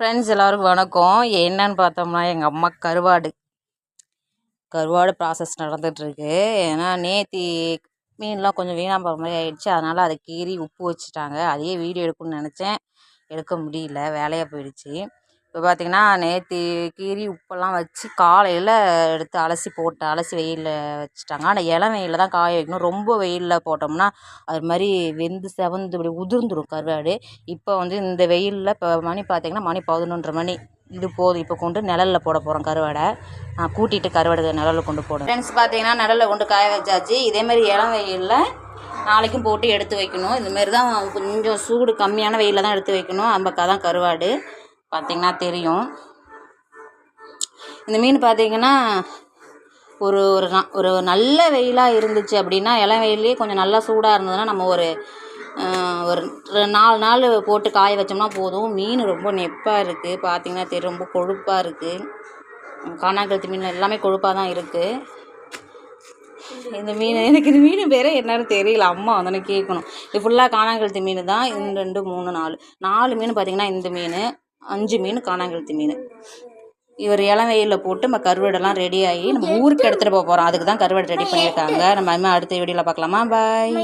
Friends எல்லோரும் வணக்கம். என்னன்னு பார்த்தோம்னா எங்கள் அம்மா கருவாடு. கருவாடு ப்ராசஸ் நடந்துகிட்ருக்கு ஏன்னா நேத்தி மீன்லாம் கொஞ்சம் வீணாக போகிற மாதிரி ஆயிடுச்சு. அதனால் அதை கீறி உப்பு வச்சுட்டாங்க. அதையே வீடியோ எடுக்கணும்னு நினச்சேன். எடுக்க முடியல. வேலையாக போயிடுச்சு. இப்போ பார்த்தீங்கன்னா நேற்று கீறி உப்பெல்லாம் வச்சு காலையில் எடுத்து அலசி போட்டு அலசி வெயிலில் வச்சுட்டாங்க. ஆனால் இளம் வெயிலில் தான் காய வைக்கணும். ரொம்ப வெயிலில் போட்டோம்னா அது மாதிரி வெந்து செவந்து இப்படி உதிர்ந்துடும் கருவாடு. இப்போ வந்து இந்த வெயிலில் இப்போ மணி பார்த்தீங்கன்னா மணி பதினொன்றரை மணி. இது போதும். இப்போ கொண்டு நிழலில் போட போகிறோம் கருவாடை. நான் கூட்டிகிட்டு கருவாடு நிழலில் கொண்டு போடணும். ஃப்ரெண்ட்ஸ் பார்த்தீங்கன்னா நிழலில் கொண்டு காய வச்சாச்சு. இதேமாரி இளம் வெயிலில் நாளைக்கும் போட்டு எடுத்து வைக்கணும். இதுமாரி தான் கொஞ்சம் சூடு கம்மியான வெயிலில் தான் எடுத்து வைக்கணும். அம்பக்கா தான் கருவாடு. பார்த்தீங்கன்னா தெரியும். இந்த மீன் பார்த்தீங்கன்னா ஒரு ஒரு ஒரு நல்ல வெயிலாக இருந்துச்சு அப்படின்னா இளம் வெயிலே கொஞ்சம் நல்லா சூடாக இருந்ததுன்னா நம்ம ஒரு ஒரு நாலு நாள் போட்டு காய வச்சோம்னா போதும். மீன் ரொம்ப நெப்பாக இருக்குது பார்த்திங்கன்னா தெரியும். ரொம்ப கொழுப்பாக இருக்குது காணாங்கழுத்து மீன் எல்லாமே கொழுப்பாக தான் இருக்குது இந்த மீன் எனக்கு இந்த மீன் பேரே என்னன்னு தெரியல. அம்மா வந்து கேட்கணும் இது ஃபுல்லாக காணாங்கழுத்து மீன் தான். இந்த ரெண்டு மூணு நாலு. நாலு மீன் பார்த்திங்கன்னா இந்த மீன். அஞ்சு மீன் காணாங்கழுத்து மீன். இவர் இளம் வெயிலில் போட்டு நம்ம கருவாடெல்லாம் ரெடி ஆகி நம்ம ஊருக்கு எடுத்துகிட்டு போக போகிறோம் அதுக்கு தான் கருவாடு ரெடி பண்ணியிருக்காங்க. நம்ம அடுத்த வீடியோவில் பார்க்கலாமா? பாய்